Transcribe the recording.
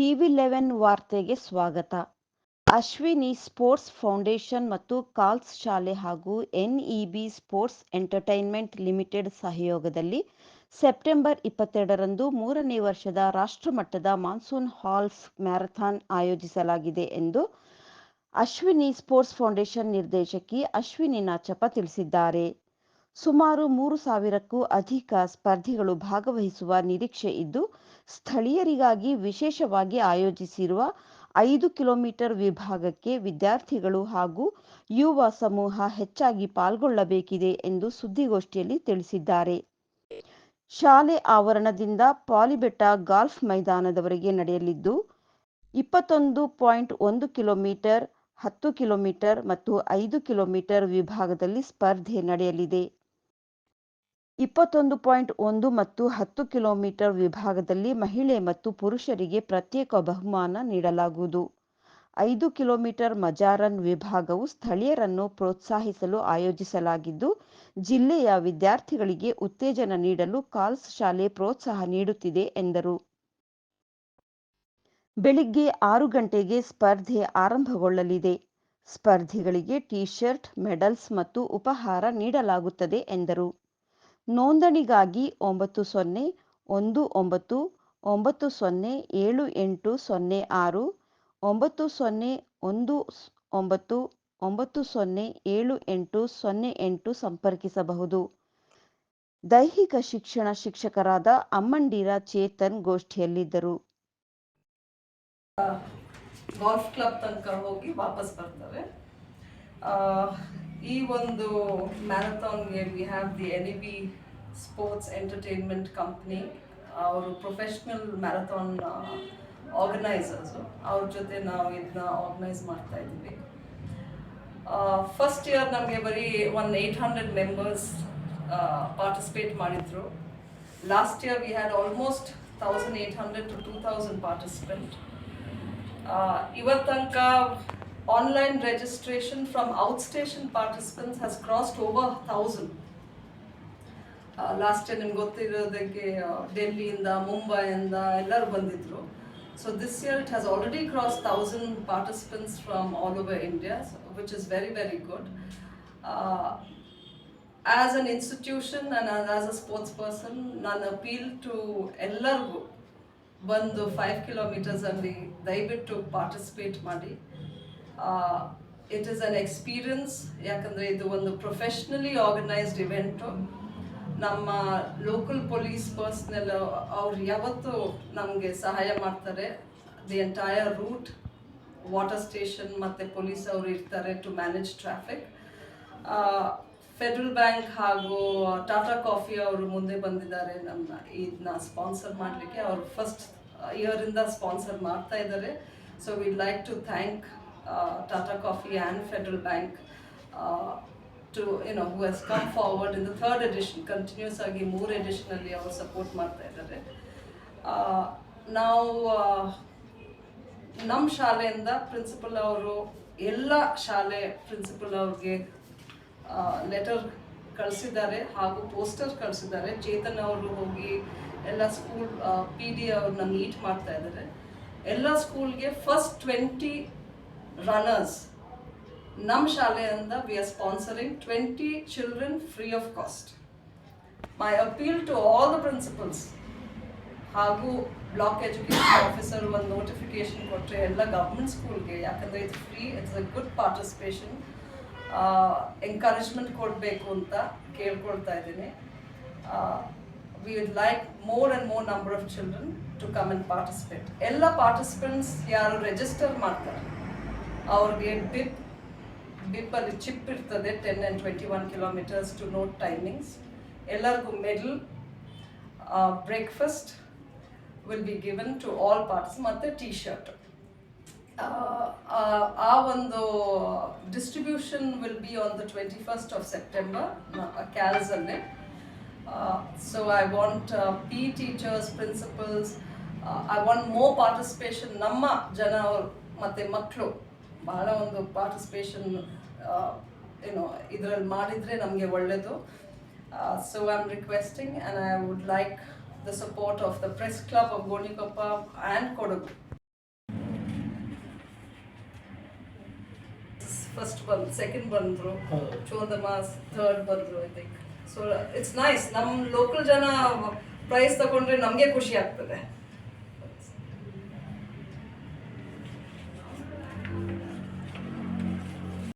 TV eleven ವಾರ್ತೆಗೆ ಸ್ವಾಗತ. Ashwini sports foundation ಮತ್ತು ಕಾಲ್ಸ್ ಶಾಲೆ ಹಾಗೂ ಎನ್ಇಬಿ ಸ್ಪೋರ್ಟ್ಸ್ ಎಂಟರ್ಟೈನ್ಮೆಂಟ್ ಲಿಮಿಟೆಡ್ ಸಹಯೋಗದಲ್ಲಿ ಸೆಪ್ಟೆಂಬರ್ ಇಪ್ಪತ್ತೆರಡರಂದು ಮೂರನೇ ವರ್ಷದ ರಾಷ್ಟ್ರಮಟ್ಟದ ಮಾನ್ಸೂನ್ ಹಾಲ್ಫ್ ಮ್ಯಾರಥಾನ್ ಆಯೋಜಿಸಲಾಗಿದೆ ಎಂದು ಅಶ್ವಿನಿ ಸ್ಪೋರ್ಟ್ಸ್ ಫೌಂಡೇಶನ್ ನಿರ್ದೇಶಕಿ ಅಶ್ವಿನಿ ನಾಚಪ್ಪ ತಿಳಿಸಿದ್ದಾರೆ. ಸುಮಾರು ಮೂರು ಸಾವಿರಕ್ಕೂ ಅಧಿಕ ಸ್ಪರ್ಧಿಗಳು ಭಾಗವಹಿಸುವ ನಿರೀಕ್ಷೆ ಇದ್ದು, ಸ್ಥಳೀಯರಿಗಾಗಿ ವಿಶೇಷವಾಗಿ ಆಯೋಜಿಸಿರುವ ಐದು ಕಿಲೋಮೀಟರ್ ವಿಭಾಗಕ್ಕೆ ವಿದ್ಯಾರ್ಥಿಗಳು ಹಾಗೂ ಯುವ ಸಮೂಹ ಹೆಚ್ಚಾಗಿ ಪಾಲ್ಗೊಳ್ಳಬೇಕಿದೆ ಎಂದು ಸುದ್ದಿಗೋಷ್ಠಿಯಲ್ಲಿ ತಿಳಿಸಿದ್ದಾರೆ. ಶಾಲೆ ಆವರಣದಿಂದ ಪಾಲಿಬೆಟ್ಟ ಗಾಲ್ಫ್ ಮೈದಾನದವರೆಗೆ ನಡೆಯಲಿದ್ದು, ಇಪ್ಪತ್ತೊಂದು ಪಾಯಿಂಟ್ ಒಂದು ಕಿಲೋಮೀಟರ್, ಹತ್ತು ಕಿಲೋಮೀಟರ್ ಮತ್ತು ಐದು ಕಿಲೋಮೀಟರ್ ವಿಭಾಗದಲ್ಲಿ ಸ್ಪರ್ಧೆ ನಡೆಯಲಿದೆ. ಇಪ್ಪತ್ತೊಂದು ಪಾಯಿಂಟ್ ಒಂದು ಮತ್ತು ಹತ್ತು ಕಿಲೋಮೀಟರ್ ವಿಭಾಗದಲ್ಲಿ ಮಹಿಳೆ ಮತ್ತು ಪುರುಷರಿಗೆ ಪ್ರತ್ಯೇಕ ಬಹುಮಾನ ನೀಡಲಾಗುವುದು. ಐದು ಕಿಲೋಮೀಟರ್ ಮಜಾರನ್ ವಿಭಾಗವು ಸ್ಥಳೀಯರನ್ನು ಪ್ರೋತ್ಸಾಹಿಸಲು ಆಯೋಜಿಸಲಾಗಿದ್ದು, ಜಿಲ್ಲೆಯ ವಿದ್ಯಾರ್ಥಿಗಳಿಗೆ ಉತ್ತೇಜನ ನೀಡಲು ಕಾಲ್ಸ್ ಶಾಲೆ ಪ್ರೋತ್ಸಾಹ ನೀಡುತ್ತಿದೆ ಎಂದರು. ಬೆಳಿಗ್ಗೆ ಆರು ಗಂಟೆಗೆ ಸ್ಪರ್ಧೆ ಆರಂಭಗೊಳ್ಳಲಿದೆ. ಸ್ಪರ್ಧಿಗಳಿಗೆ ಟೀ ಶರ್ಟ್ ಮೆಡಲ್ಸ್ ಮತ್ತು ಉಪಹಾರ ನೀಡಲಾಗುತ್ತದೆ ಎಂದರು. ನೋಂದಣಿಗಾಗಿ ಒಂಬತ್ತು ಸೊನ್ನೆ ಒಂದು ಒಂಬತ್ತು ಒಂಬತ್ತು ಸೊನ್ನೆ ಏಳು ಎಂಟು ಸೊನ್ನೆ ಆರು ಒಂಬತ್ತು ಸೊನ್ನೆ ಒಂದು ಒಂಬತ್ತು ಒಂಬತ್ತು ಸೊನ್ನೆ ಏಳು ಎಂಟು ಸೊನ್ನೆ ಎಂಟು ಸಂಪರ್ಕಿಸಬಹುದು. ದೈಹಿಕ ಶಿಕ್ಷಣ ಶಿಕ್ಷಕರಾದ ಅಮ್ಮಂಡಿರ ಚೇತನ್ ಗೋಷ್ಠಿಯಲ್ಲಿದ್ದರು. ಗಾಲ್ಫ್ ಕ್ಲಬ್ ತನಕ ಹೋಗಿ ವಾಪಸ್ ಬರ್ತಾರೆ ಈ ಒಂದು ಮ್ಯಾರಥಾನ್ಗೆ we have the N B sports entertainment company ಅವರು ಪ್ರೊಫೆಷ್ನಲ್ ಮ್ಯಾರಥಾನ್ ಆರ್ಗನೈಸರ್ಸು ಅವ್ರ ಜೊತೆ ನಾವು ಇದನ್ನ ಆರ್ಗನೈಸ್ ಮಾಡ್ತಾ ಇದ್ದೀವಿ. ಫಸ್ಟ್ ಇಯರ್ ನಮಗೆ ಬರೀ one eight hundred members participate ಮಾಡಿದ್ರು. Last year we had almost thousand eight hundred to two thousand participant ಇವತ್ತು registration from outstation participants has crossed over thousand last year ನಿಮ್ಗೆ ಗೊತ್ತಿರೋದಕ್ಕೆ ಡೆಲ್ಲಿಯಿಂದ ಮುಂಬೈಯಿಂದ ಎಲ್ಲರೂ ಬಂದಿದ್ರು. So this year it has already cross thousand participants from all over India which is very very good as an institution ನಾನು as a sports person ನಾನು appeal to ಎಲ್ಲರಿಗೂ ಬಂದು ಫೈವ್ ಕಿಲೋಮೀಟರ್ಸಲ್ಲಿ ದಯವಿಟ್ಟು ಪಾರ್ಟಿಸಿಪೇಟ್ ಮಾಡಿ. ಇಟ್ ಈಸ್ ಅನ್ ಎಕ್ಸ್ಪೀರಿಯನ್ಸ್ ಯಾಕಂದರೆ ಇದು ಒಂದು professionally organised event ನಮ್ಮ ಲೋಕಲ್ ಪೊಲೀಸ್ ಪರ್ಸ್ನಲ್ ಅವ್ರು ಯಾವತ್ತೂ ನಮಗೆ ಸಹಾಯ ಮಾಡ್ತಾರೆ. The entire route water station ಮತ್ತು ಪೊಲೀಸ್ ಅವರು ಇರ್ತಾರೆ to manage traffic Federal Bank ಹಾಗೂ ಟಾಟಾ ಕಾಫಿ ಅವರು ಮುಂದೆ ಬಂದಿದ್ದಾರೆ. ನಮ್ಮ ಇದನ್ನ ಸ್ಪಾನ್ಸರ್ ಮಾಡಲಿಕ್ಕೆ. ಅವರು ಫಸ್ಟ್ ಇಯರಿಂದ ಸ್ಪಾನ್ಸರ್ ಮಾಡ್ತಾ ಇದ್ದಾರೆ. So we like to thank Tata Coffee and Federal Bank to ಏನೋ who has come forward in the third edition continuous ಆಗಿ ಮೂರು ಎಡಿಷನಲ್ಲಿ ಅವರು ಸಪೋರ್ಟ್ ಮಾಡ್ತಾ ಇದ್ದಾರೆ. ನಾವು ನಮ್ಮ ಶಾಲೆಯಿಂದ ಪ್ರಿನ್ಸಿಪಲ್ ಅವರು, ಎಲ್ಲ ಶಾಲೆ ಪ್ರಿನ್ಸಿಪಲ್ ಅವ್ರಿಗೆ ಲೆಟರ್ ಕಳಿಸಿದ್ದಾರೆ ಹಾಗೂ ಪೋಸ್ಟರ್ ಕಳಿಸಿದ್ದಾರೆ. ಚೇತನ್ ಅವರು ಹೋಗಿ ಎಲ್ಲ ಸ್ಕೂಲ್ ಪಿ ಡಿ ಅವ್ರನ್ನ ಮೀಟ್ ಮಾಡ್ತಾ ಇದ್ದಾರೆ. ಎಲ್ಲ ಸ್ಕೂಲ್ಗೆ ಫಸ್ಟ್ ಟ್ವೆಂಟಿ ರನ್ನರ್ಸ್ ನಮ್ಮ ಶಾಲೆಯಿಂದ we are sponsoring twenty children free of cost my appeal to all the principals ಹಾಗೂ ಬ್ಲಾಕ್ ಎಜುಕೇಷನ್ ಆಫೀಸರ್ ಒಂದು ನೋಟಿಫಿಕೇಶನ್ ಕೊಟ್ಟರೆ ಎಲ್ಲ ಗೌರ್ಮೆಂಟ್ ಸ್ಕೂಲ್ಗೆ ಯಾಕಂದರೆ ಇದು free it's a good participation encouragement ಕೊಡಬೇಕು ಅಂತ ಕೇಳ್ಕೊಳ್ತಾ ಇದ್ದೀನಿ. We would like more and more number of children to come and participate ಎಲ್ಲ ಪಾರ್ಟಿಸಿಪೆಂಟ್ಸ್ ಯಾರು ರಿಜಿಸ್ಟರ್ ಮಾಡ್ತಾರೆ? ಅವ್ರಿಗೆ ಬಿಪ್ ಬಿಪ್ಪಲ್ಲಿ ಚಿಪ್ ಇರ್ತದೆ ten and twenty one kilometres to note timings ಎಲ್ಲರಿಗೂ medal breakfast will be given to all parts ಮತ್ತು T shirt ಆ ಒಂದು distribution will be on the twenty first of September ಕ್ಯಾಲ್ಸಲ್ಲೇ so I want P teachers principals I want more participation ನಮ್ಮ ಜನ ಮತ್ತು ಮಕ್ಕಳು ಬಹಳ ಒಂದು ಪಾರ್ಟಿಸಿಪೇಷನ್ ಏನು ಇದರಲ್ಲಿ ಮಾಡಿದರೆ ನಮಗೆ ಒಳ್ಳೆಯದು so I am requesting and I would like the support of the press club of Gonikoppa and Kodagu first ಬಂದು ಸೆಕೆಂಡ್ ಬಂದರು ಚೋದಮಾಸ್ ಥರ್ಡ್ ಬಂದರು I think so it's nice ನಮ್ಮ ಲೋಕಲ್ ಜನ ಪ್ರೈಸ್ ತಗೊಂಡ್ರೆ ನಮಗೆ ಖುಷಿ ಆಗ್ತದೆ.